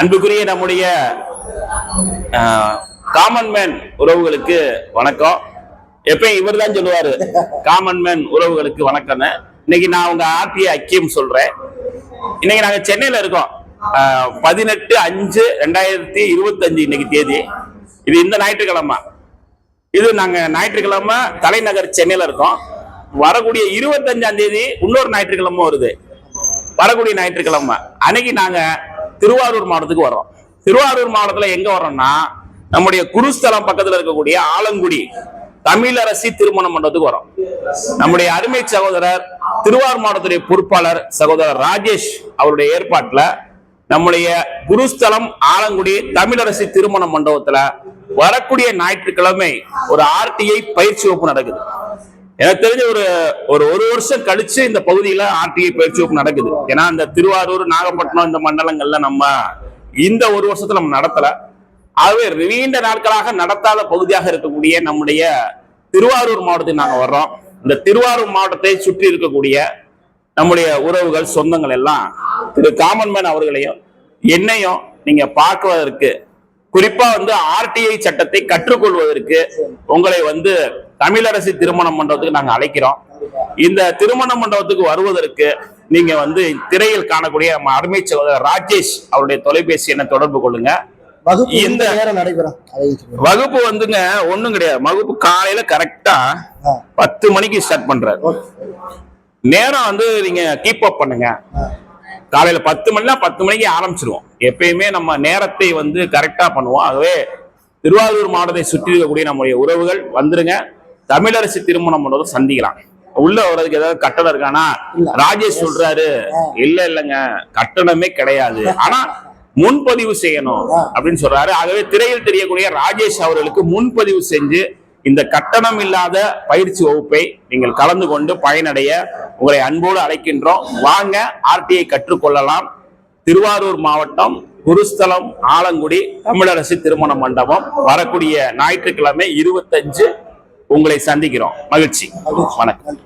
அன்புக்குரிய நம்முடைய common man உறவுகளுக்கு வணக்கம். எப்பயும் இவர் தான் சொல்லுவாரு. காமன் மேன் உறவுகளுக்கு வணக்கம்னு. இன்னைக்கு நான் உங்க ஆர்டிஐ அக்கியம் சொல்றேன். இன்னைக்கு நாங்க சென்னையில இருக்கோம். பதினெட்டு அஞ்சு ரெண்டாயிரத்தி இருபத்தஞ்சு இன்னைக்கு தேதி. இது இந்த ஞாயிற்றுக்கிழமை. இது நாங்க ஞாயிற்றுக்கிழமை தலைநகர் சென்னையில இருக்கோம். வரக்கூடிய இருபத்தஞ்சாம் தேதி இன்னொரு ஞாயிற்றுக்கிழமை வருது. வரக்கூடிய ஞாயிற்றுக்கிழமை. அன்னைக்கு நாங்க திருவாரூர் மாவட்டத்துக்கு வரோம் திருவாரூர் மாவட்டத்துல எங்க வரோம்னா நம்முடைய குருஸ்தலம் பக்கத்துல இருக்கக்கூடிய ஆலங்குடி தமிழரசி திருமண மண்டபத்துக்கு வரோம் நம்முடைய அருமை சகோதரர் திருவாரூர் மாவட்டத்துடைய பொறுப்பாளர் சகோதரர் ராஜேஷ் அவருடைய ஏற்பாட்டுல நம்முடைய குருஸ்தலம் ஆலங்குடி தமிழரசி திருமண மண்டபத்துல வரக்கூடிய ஞாயிற்றுக்கிழமை ஒரு ஆர்டிஐ பயிற்சி வகுப்பு நடக்குது. எனக்கு தெரிஞ்ச ஒரு ஒரு ஒரு வருஷம் கழிச்சு இந்த பகுதியில ஆர்டிஐ பயிற்சி வகுப்பு நடக்குது. ஏன்னா இந்த திருவாரூர் நாகப்பட்டினம் இந்த மண்டலங்கள்ல நம்ம இந்த ஒரு வருஷத்துல நம்ம நடத்தல. ஆகவே நீண்ட நாட்களாக நடத்தாத பகுதியாக இருக்கக்கூடிய நம்முடைய திருவாரூர் மாவட்டத்துக்கு நாங்கள் வர்றோம். இந்த திருவாரூர் மாவட்டத்தை சுற்றி இருக்கக்கூடிய நம்முடைய உறவுகள் சொந்தங்கள் எல்லாம் திரு காமன்மேன் அவர்களையும் என்னையும் நீங்க பார்க்குவதற்கு குறிப்பா வந்து ஆர்டிஐ சட்டத்தை கற்றுக்கொள்வதற்கு உங்களை வந்து தமிழரசி திருமண மண்டபத்துக்கு நாங்க அழைக்கிறோம். இந்த திருமண மண்டபத்துக்கு வருவதற்கு நீங்க வந்து திரையில் காணக்கூடிய அருமை சகோதரர் ராஜேஷ் அவருடைய தொலைபேசி எண்ணை தொடர்பு கொள்ளுங்க. வகுப்பு இந்த-. வகுப்பு வந்துங்க ஒண்ணும் கிடையாது. வகுப்பு காலையில கரெக்டா பத்து மணிக்கு ஸ்டார்ட் பண்றாரு. நேரம் வந்து நீங்க கீப் அப் பண்ணுங்க. காலையில பத்து மணினா பத்து மணிக்கு ஆரம்பிச்சிருவோம். எப்பயுமே நம்ம நேரத்தை வந்து கரெக்டா பண்ணுவோம். ஆகவே திருவாரூர் மாவட்டத்தை சுற்றி இருக்கக்கூடிய நம்முடைய உறவுகள் வந்துருங்க. தமிழரசி திருமணம் மண்டபத்தை சந்திக்கலாம். உள்ள வர்றதுக்கு ஏதாவது கட்டணம் இருக்கானா. ராஜேஷ் சொல்றாரு. இல்ல இல்லைங்க. கட்டணமே கிடையாது. ஆனா முன்பதிவு செய்யணும் அப்படின்னு சொல்றாரு. ஆகவே திரையில் தெரியக்கூடிய ராஜேஷ் அவர்களுக்கு முன்பதிவு செஞ்சு இந்த கட்டணம் இல்லாத பயிற்சி வகுப்பை நீங்கள் கலந்து கொண்டு பயனடைய உங்களை அன்போடு அழைக்கின்றோம். வாங்க ஆர்டிஐ கற்றுக்கொள்ளலாம் திருவாரூர் மாவட்டம் குருஸ்தலம் ஆலங்குடி தமிழரசு திருமண மண்டபம். வரக்கூடிய ஞாயிற்றுக்கிழமை இருபத்தஞ்சு உங்களை சந்திக்கிறோம். மகிழ்ச்சி. வணக்கம்.